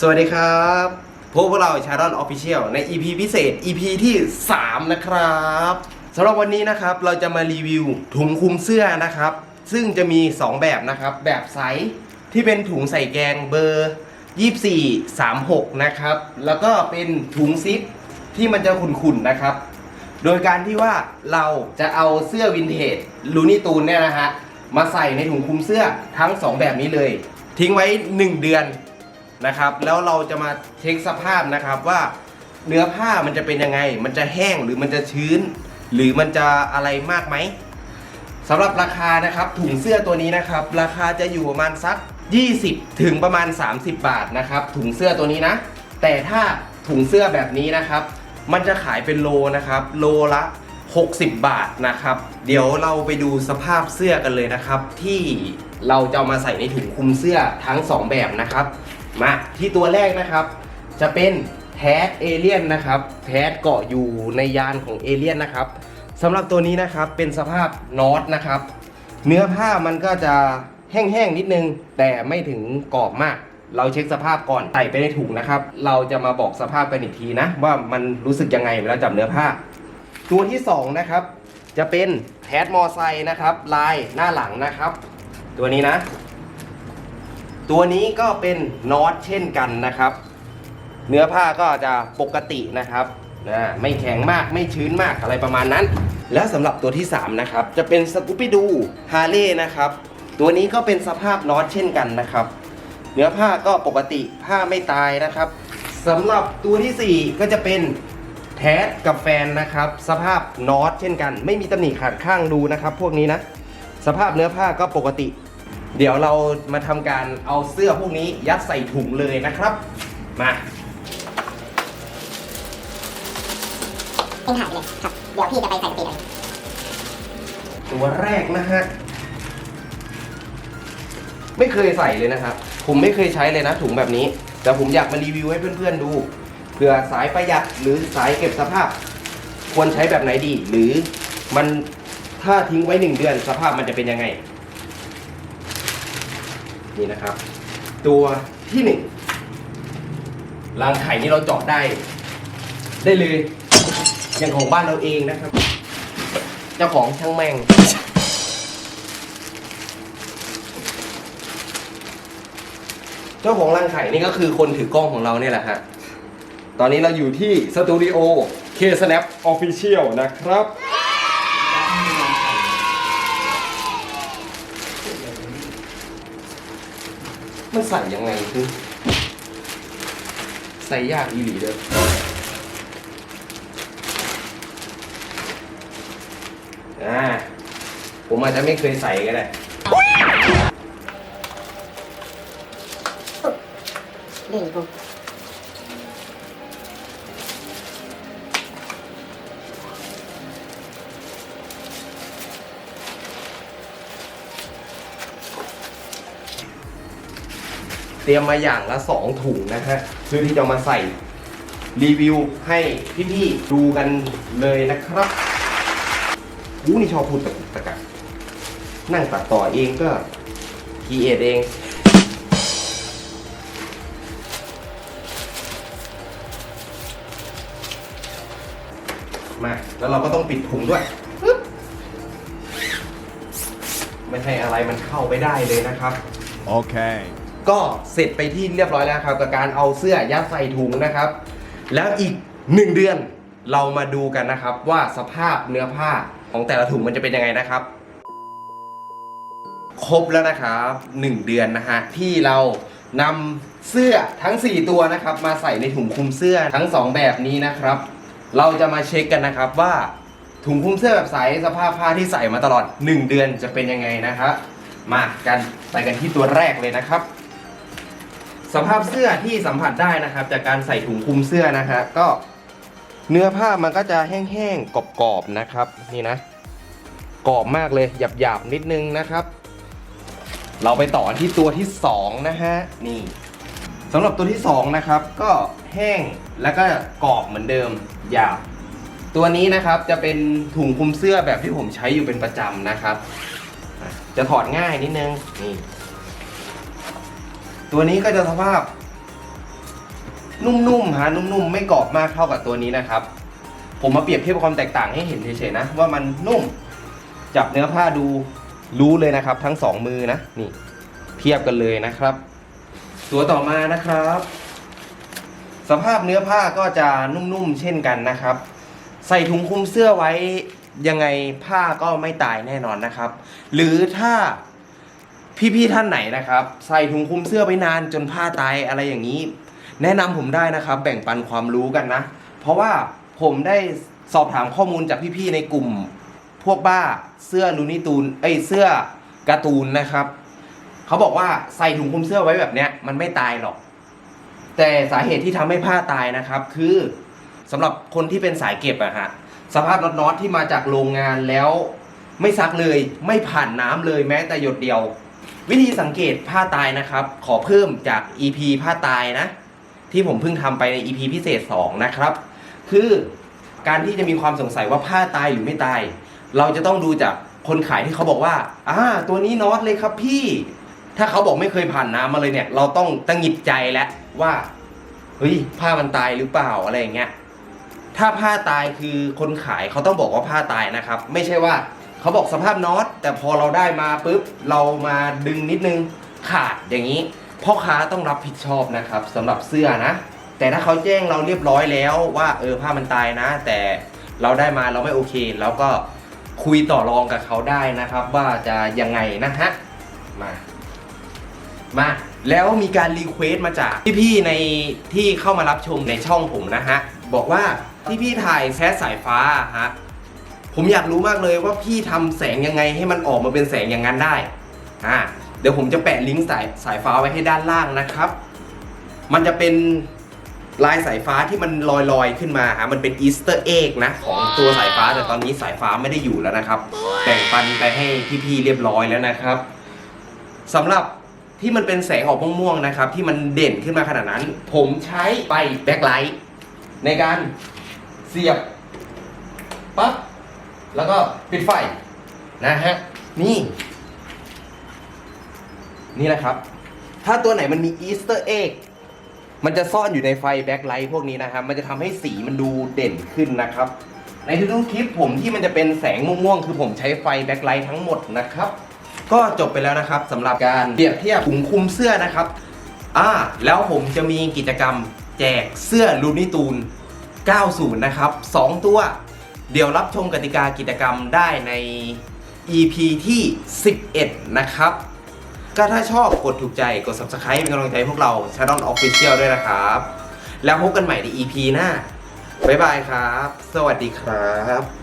สวัสดีครับพบกับเราชาร์ลออฟฟิเชียลใน EP พิเศษ EP ที่ 3 นะครับสำหรับวันนี้นะครับเราจะมารีวิวถุงคลุมเสื้อนะครับ ซึ่งจะมี 2 แบบนะครับ แบบใสที่เป็นถุงใส่แกงเบอร์ 24 36 นะครับ แล้วก็เป็นถุงซิปที่มันจะขุ่นๆนะครับ โดยการที่ว่าเราจะเอาเสื้อวินเทจลูนี่ตูนเนี่ยนะฮะมาใส่ในถุงคลุมเสื้อทั้ง 2 แบบนี้เลย ทิ้งไว้ 1 เดือน นะครับ แล้วเราจะมาเช็คสภาพนะครับว่าเนื้อผ้ามันจะเป็นยังไง มันจะแห้งหรือมันจะชื้น หรือมันจะอะไรมากไหมสำหรับราคานะครับถุงเสื้อตัวนี้นะครับ ราคาจะอยู่ประมาณสัก 20 ถึงประมาณ 30 บาทนะครับถุงเสื้อตัวนี้นะ แต่ถ้าถุงเสื้อแบบนี้นะครับ มันจะขายเป็นโลนะครับ โลละ 60 บาทนะครับ เดี๋ยวเราไปดูสภาพเสื้อกันเลยนะครับ ที่เราจะเอามาใส่ในถุงคลุมเสื้อทั้ง 2 แบบนะครับ มาที่ตัวแรกนะครับ จะเป็นแทสเอเลียนนะครับแทสเกาะอยู่ในยานของเอเลียนนะครับสำหรับตัวนี้นะครับเป็นสภาพนอตนะครับ เนื้อผ้ามันก็จะแห้งๆนิดนึง แต่ไม่ถึงกรอบมาก เราเช็คสภาพก่อนใส่ไปในถุงนะครับ เราจะมาบอกสภาพกันอีกทีนะ ว่ามันรู้สึกยังไงเวลาจับเนื้อผ้า ตัวที่2นะครับจะเป็นแทสมอไซค์นะครับ ลายหน้าหลังนะครับ ตัวนี้นะ ตัวนี้ก็เป็นน็อตเช่นกันนะครับ เนื้อผ้าก็จะปกตินะครับนะไม่แข็งมากไม่ชื้นมากอะไรประมาณนั้น แล้วสำหรับตัวที่ 3 นะครับ จะเป็นสกูปิดูฮาร์เลย์นะครับ ตัวนี้ก็เป็นสภาพน็อตเช่นกันนะครับ เนื้อผ้าก็ปกติผ้าไม่ตายนะครับสำหรับตัวทีสี่4 ก็จะเป็นแทสกับแฟนนะครับ สภาพน็อตเช่นกัน ไม่มีตำหนิขาดข้างดูนะครับ พวกนี้นะ สภาพเนื้อผ้าก็ปกติ เดี๋ยวเรามาทำการเอาเสื้อพวกนี้ยัดใส่ถุงเลยนะครับ มาเองหายไปเลยครับ เดี๋ยวพี่จะไปใส่สติเลยตัวแรกนะฮะ ไม่เคยใส่เลยนะครับ ผมไม่เคยใช้เลยนะถุงแบบนี้ แต่ผมอยากมารีวิวให้เพื่อนๆดู เผื่อสายประหยัดหรือสายเก็บสภาพ ควรใช้แบบไหนดี หรือมันถ้าทิ้งไว้หนึ่งเดือนสภาพมันจะเป็นยังไง นี่นะครับ ตัวที่หนึ่งรังไข่นี่เราเจาะได้ ได้เลย อย่างของบ้านเราเองนะครับ เจ้าของช่างแม่งเจ้าของรังไข่นี่ก็คือคนถือกล้องของเราเนี่ยแหละฮะ ตอนนี้เราอยู่ที่สตูดิโอ K Snap Official นะครับ มันใส่ยังไงคือใส่ยากอีหลีเด้ออ่าผมอาจจะไม่เคยใส่ก็ได้นี่กู เตรียมมาอย่างละสองถุงนะฮะเพื่อที่จะมาใส่รีวิวให้พี่ๆดูกันเลยนะครับอู้นี่ชอบพูดตะกุกตะกักนั่งตัดต่อเองก็คีเอทเอง มา แล้วเราก็ต้องปิดถุงด้วย ไม่ให้อะไรมันเข้าไปได้เลยนะครับ Okay. ก็เสร็จไปที่เรียบร้อยแล้วครับกับการเอาเสื้อยัดใส่ถุงนะครับ แล้วอีกหนึ่งเดือนเรามาดูกันนะครับว่าสภาพเนื้อผ้าของแต่ละถุงมันจะเป็นยังไงนะครับ ครบแล้วนะครับหนึ่งเดือนนะฮะที่เรานำเสื้อทั้ง 4 ตัวนะครับ มาใส่ในถุงคลุมเสื้อทั้ง 2 แบบนี้นะครับ เราจะมาเช็คกันนะครับว่าถุงคลุมเสื้อแบบใสสภาพผ้าที่ใส่มาตลอด 1 เดือนจะเป็นยังไงนะครับมากันไปกันที่ตัวแรกเลยนะครับ สภาพเสื้อที่สัมผัสได้นะครับ จากการใส่ถุงคลุมเสื้อนะฮะก็เนื้อผ้ามันก็จะแห้งๆกรอบๆนะครับนี่นะกรอบมากเลยหยาบๆนิดนึงนะครับ เราไปต่อที่ตัวที่สองนะฮะนี่สำหรับตัวที่สองนะครับก็แห้งแล้วก็กรอบเหมือนเดิมหยาบตัวนี้นะครับจะเป็นถุงคลุมเสื้อแบบที่ผมใช้อยู่เป็นประจำนะครับ จะถอดง่ายนิดนึงนี่ ตัวนี้ก็จะสภาพ นุ่มๆฮะนุ่มๆ ไม่กรอบมากเท่ากับตัวนี้นะครับ ผมมาเปรียบเทียบความแตกต่างให้เห็นเฉยๆนะ ว่ามันนุ่ม จับเนื้อผ้าดูรู้เลยนะครับ ทั้งสองมือนะนี่ เทียบกันเลยนะครับ ตัวต่อมานะครับ สภาพเนื้อผ้าก็จะนุ่มๆเช่นกันนะครับ ใส่ถุงคลุมเสื้อไว้ยังไงผ้าก็ไม่ตายแน่นอนนะครับ หรือถ้า พี่ๆท่านไหนนะครับ ใส่ถุงคลุมเสื้อไว้นานจนผ้าตายอะไรอย่างนี้ แนะนำผมได้นะครับ แบ่งปันความรู้กันนะ เพราะว่าผมได้สอบถามข้อมูลจากพี่ๆในกลุ่ม พวกบ้าเสื้อลูนิตูนเอ้ยเสื้อการ์ตูนนะครับ เขาบอกว่าใส่ถุงคลุมเสื้อไว้แบบเนี้ยมันไม่ตายหรอก แต่สาเหตุที่ทำให้ผ้าตายนะครับ คือสำหรับคนที่เป็นสายเก็บอะฮะสภาพน็อตน็อตที่มาจากโรงงานแล้ว ไม่ซักเลย ไม่ผ่านน้ำเลยแม้แต่หยดเดียว วิธีสังเกตผ้าตายนะครับ ขอเพิ่มจาก EP ผ้าตายนะ ที่ผมเพิ่งทำไปใน EP พิเศษ 2 นะครับ คือการที่จะมีความสงสัยว่าผ้าตายหรือไม่ตาย เราจะต้องดูจากคนขายที่เขาบอกว่าอ่าตัวนี้น็อตเลยครับพี่ ถ้าเขาบอกไม่เคยผ่านน้ำมาเลยเนี่ย เราต้องตั้งหงิดใจแล้วว่าเฮ้ยผ้ามันตายหรือเปล่าอะไรอย่างเงี้ยถ้าผ้าตายคือคนขายเขาต้องบอกว่าผ้าตายนะครับ ไม่ใช่ว่า เขาบอกสภาพน็อตแต่พอเราได้มาปุ๊บเรามาดึงนิดนึงขาดอย่างนี้พ่อค้าต้องรับผิดชอบนะครับสำหรับเสื้อนะ แต่ถ้าเขาแจ้งเราเรียบร้อยแล้วว่าเออผ้ามันตายนะ แต่เราได้มาเราไม่โอเคแล้วก็คุยต่อรองกับเขาได้นะครับ ว่าจะยังไงนะฮะมามาแล้วมีการรีเควสต์มาจากพี่ๆในที่เข้ามารับชมในช่องผมนะฮะ บอกว่าที่พี่ถ่ายแซดสายฟ้าฮะ ผมอยากรู้มากเลยว่าพี่ทำแสงยังไงให้มันออกมาเป็นแสงอย่างนั้นได้อ่าเดี๋ยวผมจะแปะลิงก์สายสายฟ้าไว้ให้ด้านล่างนะครับ มันจะเป็นลายสายฟ้าที่มันลอยลอยๆขึ้นมาฮะมันเป็นอีสเตอร์เอ็กนะของตัวสายฟ้าแต่ตอนนี้สายฟ้าไม่ได้อยู่แล้วนะครับ แบ่งปันไปให้พี่ๆเรียบร้อยแล้วนะครับสำหรับที่มันเป็นแสงออกม่วงๆนะครับ ที่มันเด่นขึ้นมาขนาดนั้น ผมใช้ไปแบ็คไลท์ในการเสียบปั๊บ แล้วก็ปิดไฟนะฮะนี่ นี่แหละครับ ถ้าตัวไหนมันมีอีสเตอร์เอ็กมันจะซ่อนอยู่ในไฟแบ็คไลท์พวกนี้นะครับ มันจะทำให้สีมันดูเด่นขึ้นนะครับ ในทุกๆคลิปผมที่มันจะเป็นแสงม่วงๆ คือผมใช้ไฟแบ็คไลท์ทั้งหมดนะครับ ก็จบไปแล้วนะครับสำหรับการเปรียบเทียบถุงคุมเสื้อนะครับ อ่า แล้วผมจะมีกิจกรรมแจกเสื้อลูนิตูน 90 นะครับ 2 ตัว เดี๋ยวรับชมกติกากิจกรรมได้ใน EP ที่ 11 นะครับ ก็ถ้าชอบกดถูกใจกด subscribe เป็นกำลังใจให้พวกเรา Channel Official ด้วยนะครับ แล้วพบกันใหม่ใน EP หน้า บ๊ายบายครับ สวัสดีครับ